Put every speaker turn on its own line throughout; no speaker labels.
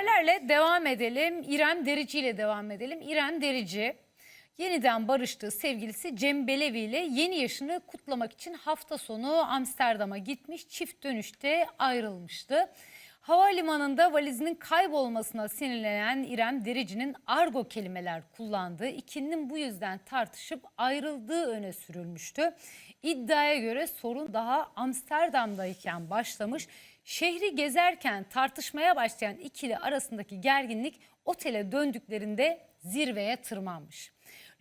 Haberlerle devam edelim. İrem Derici ile devam edelim. İrem Derici yeniden barıştığı sevgilisi Cem Belevi ile yeni yaşını kutlamak için hafta sonu Amsterdam'a gitmiş. Çift dönüşte ayrılmıştı. Havalimanında valizinin kaybolmasına sinirlenen İrem Derici'nin argo kelimeler kullandığı, ikilinin bu yüzden tartışıp ayrıldığı öne sürülmüştü. İddiaya göre sorun daha Amsterdam'dayken başlamış. Şehri gezerken tartışmaya başlayan ikili arasındaki gerginlik otele döndüklerinde zirveye tırmanmış.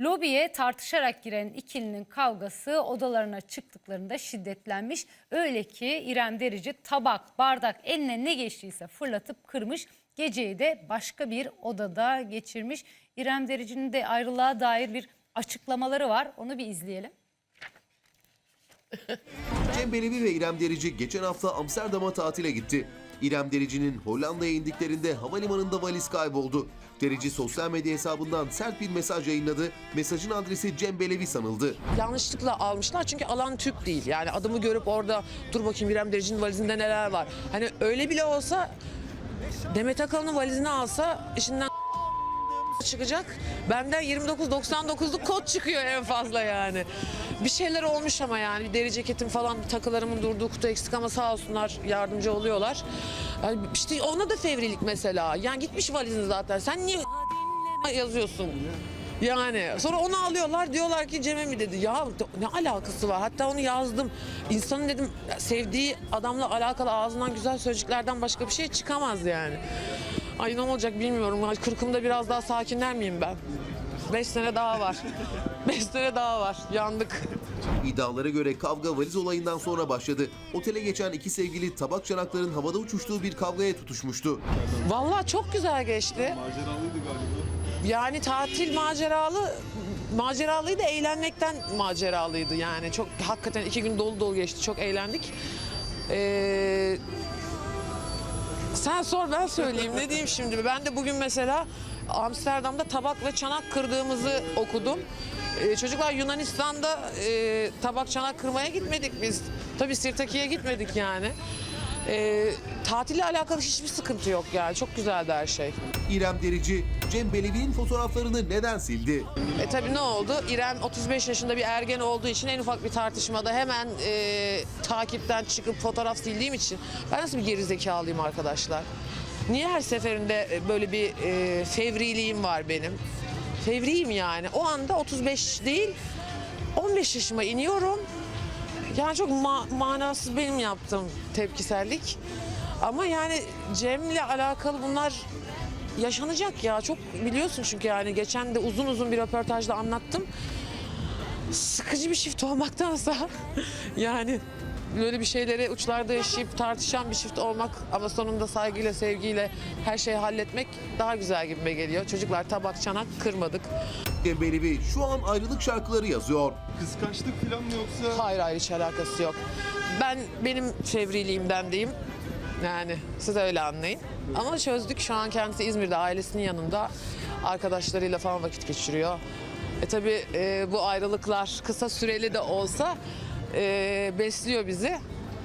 Lobiye tartışarak giren ikilinin kavgası odalarına çıktıklarında şiddetlenmiş. Öyle ki İrem Derici tabak, bardak eline ne geçtiyse fırlatıp kırmış. Geceyi de başka bir odada geçirmiş. İrem Derici'nin de ayrılığa dair bir açıklamaları var. Onu bir izleyelim.
Cem Belevi ve İrem Derici geçen hafta Amsterdam'a tatile gitti. İrem Derici'nin Hollanda'ya indiklerinde havalimanında valiz kayboldu. Derici sosyal medya hesabından sert bir mesaj yayınladı. Mesajın adresi Cem Belevi sanıldı.
yanlışlıkla almışlar çünkü alan Türk değil. Yani adımı görüp orada dur bakayım İrem Derici'nin valizinde neler var. Hani öyle bile olsa Demet Akalın'ın valizini alsa işinden çıkacak. Benden 29.99'luk kod çıkıyor en fazla yani. Bir şeyler olmuş ama yani bir deri ceketim falan takılarımın durduğu kutu eksik ama sağ olsunlar yardımcı oluyorlar. Yani işte ona da fevrilik mesela. Yani gitmiş valizin zaten. Sen niye yazıyorsun? Yani sonra onu alıyorlar diyorlar ki Cem'e mi dedi. Ya ne alakası var? Hatta onu yazdım. İnsanın dedim sevdiği adamla alakalı ağzından güzel sözcüklerden başka bir şey çıkamaz yani. Ay ne olacak bilmiyorum. Ay, Kırkımda biraz daha sakinler miyim ben? Beş sene daha var. Beş sene daha var. Yandık.
İddialara göre kavga valiz olayından sonra başladı. Otele geçen iki sevgili tabak çanakların havada uçuştuğu bir kavgaya tutuşmuştu.
Vallahi çok güzel geçti.
Maceralıydı galiba.
Yani tatil maceralı maceralıydı eğlenmekten maceralıydı yani çok hakikaten iki gün dolu dolu geçti çok eğlendik. Ee, sen sor ben söyleyeyim ne diyeyim şimdi ben de bugün mesela Amsterdam'da tabak ve çanak kırdığımızı okudum. Ee, çocuklar Yunanistan'da e, tabak çanak kırmaya gitmedik biz. Tabii Sirtaki'ye gitmedik yani. Ee, tatille alakalı hiçbir sıkıntı yok yani çok güzeldi her şey.
İrem Derici, Cem Belevi'nin fotoğraflarını neden sildi?
E tabii ne oldu? İrem 35 yaşında bir ergen olduğu için en ufak bir tartışmada hemen e, takipten çıkıp fotoğraf sildiğim için ben nasıl bir gerizekalıyım arkadaşlar? Niye her seferinde e, böyle bir e, fevriliğim var benim? Fevriyim yani. O anda 35 değil 15 yaşıma iniyorum. Yani çok ma- manasız benim yaptığım tepkisellik. Ama yani Cem'le alakalı bunlar yaşanacak ya. Çok biliyorsun çünkü yani geçen de uzun uzun bir röportajda anlattım. Sıkıcı bir çift olmaktansa yani böyle bir şeyleri uçlarda yaşayıp tartışan bir çift olmak ama sonunda saygıyla, sevgiyle her şeyi halletmek daha güzel gibime geliyor. Çocuklar tabak, çanak kırmadık.
Cem Belevi şu an ayrılık şarkıları yazıyor.
Kıskançlık falan mı yoksa?
Hayır hayır hiç alakası yok. Ben benim fevriliğimden diyeyim. Yani siz öyle anlayın. Ama çözdük şu an kendisi İzmir'de ailesinin yanında arkadaşlarıyla falan vakit geçiriyor. E tabi bu ayrılıklar kısa süreli de olsa e, besliyor bizi.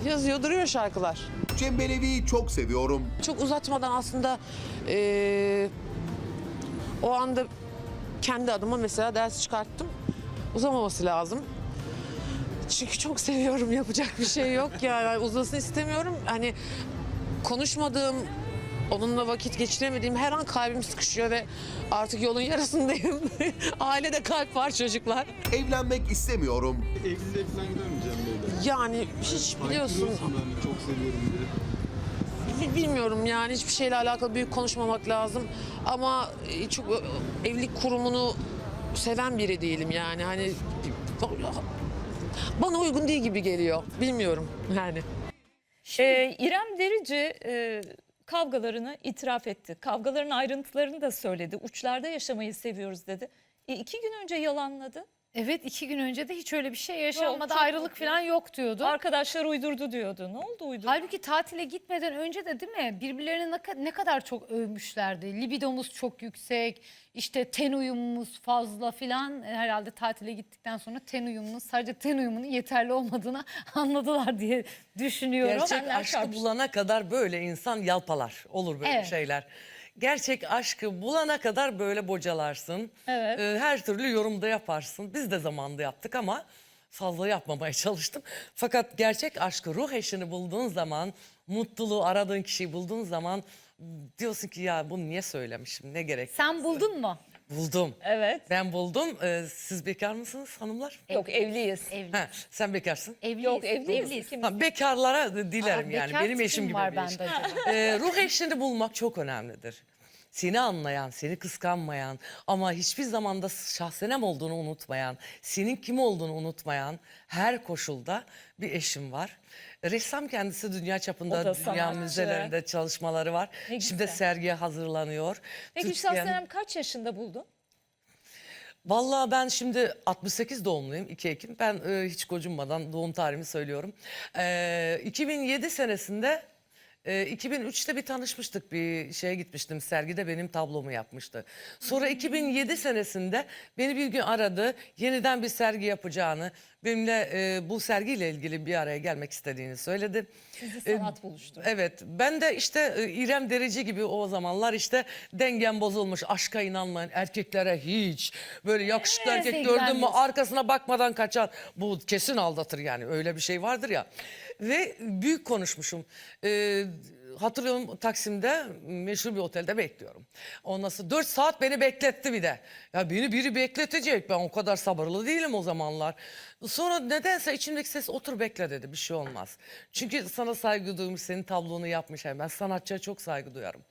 Yazıyor duruyor şarkılar.
Cem Belevi'yi çok seviyorum.
Çok uzatmadan aslında e, o anda kendi adıma mesela ders çıkarttım. Uzamaması lazım. Çünkü çok seviyorum yapacak bir şey yok yani uzasın istemiyorum. Hani konuşmadığım onunla vakit geçiremediğim her an kalbim sıkışıyor ve artık yolun yarısındayım. Ailede kalp var çocuklar.
Evlenmek istemiyorum.
Evliliğe falan gider mi Cem Bey'le?
Yani hiç biliyorsun
hani çok seviyorum diye.
Bi- Bilmiyorum yani hiçbir şeyle alakalı büyük konuşmamak lazım. Ama e, çok e, evlilik kurumunu seven biri değilim yani. Hani bana uygun değil gibi geliyor. Bilmiyorum yani.
Ee, İrem Derici e, kavgalarını itiraf etti. Kavgaların ayrıntılarını da söyledi. Uçlarda yaşamayı seviyoruz dedi. E, iki gün önce yalanladı.
Evet iki gün önce de hiç öyle bir şey yaşanmadı.
çok
Ayrılık
mutlu.
falan yok diyordu.
Arkadaşlar uydurdu diyordu. Ne oldu uydurdu?
Halbuki tatile gitmeden önce de değil mi birbirlerini ne, ka- ne kadar çok övmüşlerdi. Libidomuz çok yüksek, işte ten uyumumuz fazla filan. E, Herhalde tatile gittikten sonra ten uyumunun sadece ten uyumunun yeterli olmadığını anladılar diye düşünüyorum.
Gerçek
Senler
aşkı
çarpıştı.
bulana kadar böyle insan yalpalar. Olur böyle
Evet.
şeyler. Gerçek aşkı bulana kadar böyle bocalarsın.
Evet.
Ee, her türlü yorumda yaparsın. Biz de zamanında yaptık ama fazla yapmamaya çalıştım. Fakat gerçek aşkı, ruh eşini bulduğun zaman, mutluluğu aradığın kişiyi bulduğun zaman diyorsun ki ya bunu niye söylemişim, ne gerek?
Sen buldun mu?
Buldum.
Evet.
Ben buldum. Ee, siz bekar mısınız hanımlar?
Yok evliyiz.
Evli.
Ha, sen bekarsın.
Evliyiz.
Yok evliyiz.
Evliyiz.
Ha, bekarlara da dilerim
Aa,
yani.
bekar
Benim
tipim
eşim gibi
var
bir
bende
eş.
acaba.
Ee, ruh eşini bulmak çok önemlidir. Seni anlayan, seni kıskanmayan ama hiçbir zamanda şahsenem olduğunu unutmayan, senin kim olduğunu unutmayan her koşulda bir eşim var. Ressam kendisi dünya çapında
da
dünya
sanatçı.
müzelerinde çalışmaları var.
Ne
Şimdi
güzel.
sergiye hazırlanıyor.
Peki
Türkiye'nin-
Şahsenem kaç yaşında buldun?
Vallahi ben şimdi 68 doğumluyum 2 Ekim. Ben e, hiç gocunmadan doğum tarihimi söylüyorum. E, 2007 senesinde e, 2003'te bir tanışmıştık bir şeye gitmiştim sergide benim tablomu yapmıştı. Sonra 2007 senesinde beni bir gün aradı yeniden bir sergi yapacağını benimle e, bu sergiyle ilgili bir araya gelmek istediğini söyledi.
Sizi
E,
sanat buluştu.
Evet ben de işte e, İrem Derici gibi o zamanlar işte dengem bozulmuş aşka inanmayan erkeklere hiç böyle yakışıklı
Evet,
erkek gördün mü arkasına bakmadan kaçan bu kesin aldatır yani öyle bir şey vardır ya. Ve büyük konuşmuşum. Ee, hatırlıyorum Taksim'de meşhur bir otelde bekliyorum. Ondan sonra 4 saat beni bekletti bir de. Ya beni biri bekletecek ben o kadar sabırlı değilim o zamanlar. Sonra nedense içimdeki ses otur bekle dedi bir şey olmaz. Çünkü sana saygı duymuş senin tablonu yapmış. Yani ben sanatçıya çok saygı duyarım.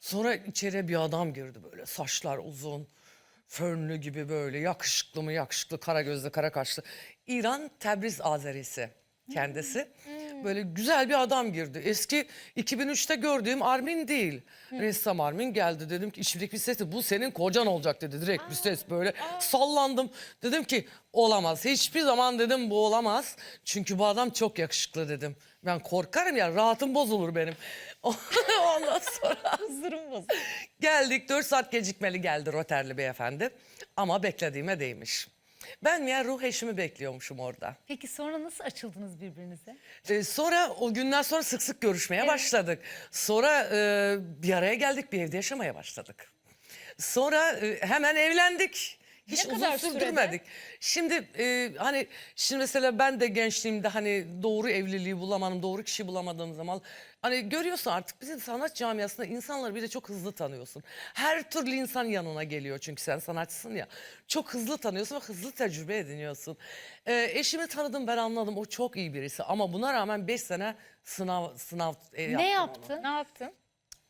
Sonra içeriye bir adam girdi böyle saçlar uzun. Fönlü gibi böyle yakışıklı mı yakışıklı kara gözlü kara kaşlı. İran Tebriz Azerisi kendisi. Böyle güzel bir adam girdi. Eski 2003'te gördüğüm Armin değil. Ressam Armin geldi. Dedim ki içimdeki bir sesi bu senin kocan olacak dedi. Direkt bir ses böyle sallandım. Dedim ki olamaz. Hiçbir zaman dedim bu olamaz. Çünkü bu adam çok yakışıklı dedim. Ben korkarım ya rahatım bozulur benim. Ondan sonra
Hızırım bozuldu.
Geldik 4 saat gecikmeli geldi Roterli beyefendi. Ama beklediğime değmiş. Ben ya ruh eşimi bekliyormuşum orada.
Peki sonra nasıl açıldınız birbirinize?
Ee, sonra o günden sonra sık sık görüşmeye başladık. Sonra e, bir araya geldik bir evde yaşamaya başladık. Sonra e, hemen evlendik. Hiç
Ne
uzun
kadar sürede?
sürdürmedik. Şimdi e, hani şimdi mesela ben de gençliğimde hani doğru evliliği bulamadım, doğru kişi bulamadığım zaman hani görüyorsun artık bizim sanat camiasında insanları bir de çok hızlı tanıyorsun. Her türlü insan yanına geliyor çünkü sen sanatçısın ya. Çok hızlı tanıyorsun ve hızlı tecrübe ediniyorsun. E, eşimi tanıdım ben anladım o çok iyi birisi ama buna rağmen 5 sene sınav sınav e,
Ne
yaptım ona.
yaptın?
Ne yaptın?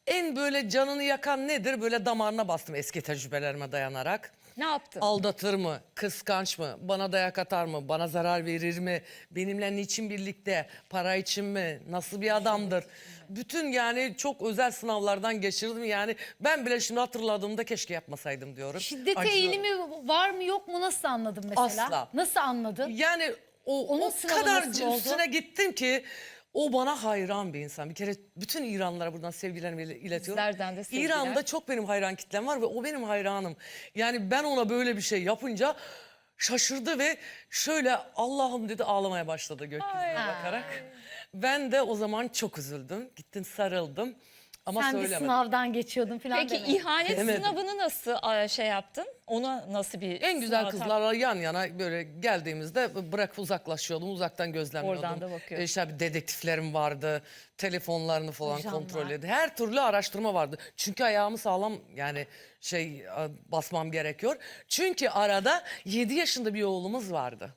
En böyle canını yakan nedir? Böyle damarına bastım eski tecrübelerime dayanarak.
Ne yaptın?
Aldatır mı? Kıskanç mı? Bana dayak atar mı? Bana zarar verir mi? Benimle niçin birlikte? Para için mi? Nasıl bir adamdır? Bütün yani çok özel sınavlardan geçirdim. Yani ben bile şimdi hatırladığımda keşke yapmasaydım diyorum.
Şiddete
Acıyorum.
eğilimi var mı yok mu nasıl anladın mesela?
Asla.
Nasıl anladın?
Yani o,
Onun
o
sınavı
kadar
nasıl oldu?
üstüne gittim ki o bana hayran bir insan. Bir kere bütün İranlılara buradan sevgilerimi ile- iletiyorum.
Bizlerden de sevgiler.
İran'da çok benim hayran kitlem var ve o benim hayranım. Yani ben ona böyle bir şey yapınca şaşırdı ve şöyle Allah'ım dedi ağlamaya başladı gökyüzüne bakarak. Ben de o zaman çok üzüldüm. Gittim sarıldım ama
Sen bir
söylemedim.
sınavdan geçiyordun falan
Peki
deme.
ihanet
Demedim.
sınavını nasıl şey yaptın? Ona nasıl bir
En güzel
sınava
kızlarla yan yana böyle geldiğimizde bırak uzaklaşıyordum, uzaktan gözlemliyordum.
Oradan da bakıyordun.
E, işte bir dedektiflerim vardı, telefonlarını falan
Ajanlar.
kontrol ediyordu. Her türlü araştırma vardı. Çünkü ayağımı sağlam yani şey a, basmam gerekiyor. Çünkü arada 7 yaşında bir oğlumuz vardı.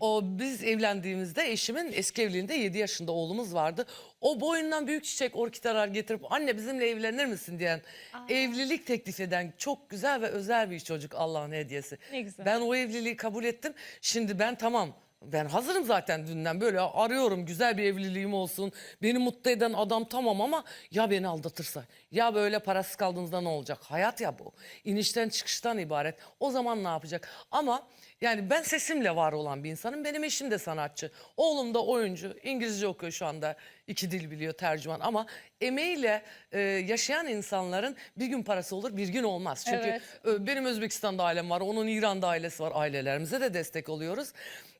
O biz evlendiğimizde eşimin eski evliliğinde 7 yaşında oğlumuz vardı. O boyundan büyük çiçek orkideler getirip anne bizimle evlenir misin diyen evlilik teklif eden çok güzel ve özel bir çocuk Allah'ın hediyesi.
Ne güzel.
Ben o evliliği kabul ettim. Şimdi ben tamam ben hazırım zaten dünden böyle arıyorum güzel bir evliliğim olsun. Beni mutlu eden adam tamam ama ya beni aldatırsa ya böyle parasız kaldığımızda ne olacak? Hayat ya bu. İnişten çıkıştan ibaret. O zaman ne yapacak? Ama yani ben sesimle var olan bir insanım. Benim eşim de sanatçı. Oğlum da oyuncu. İngilizce okuyor şu anda. iki dil biliyor tercüman ama emeğiyle e, yaşayan insanların bir gün parası olur bir gün olmaz. Çünkü
Evet.
e, benim Özbekistan'da ailem var. Onun İran'da ailesi var. Ailelerimize de destek oluyoruz.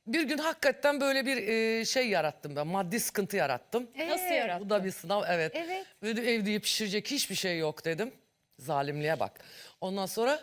Bir gün hakikaten böyle bir e, şey yarattım ben. Maddi sıkıntı yarattım.
Nasıl
Ee,
yarattın?
Bu da bir sınav evet.
Evet.
Ve de evde pişirecek hiçbir şey yok dedim. Zalimliğe bak. Ondan sonra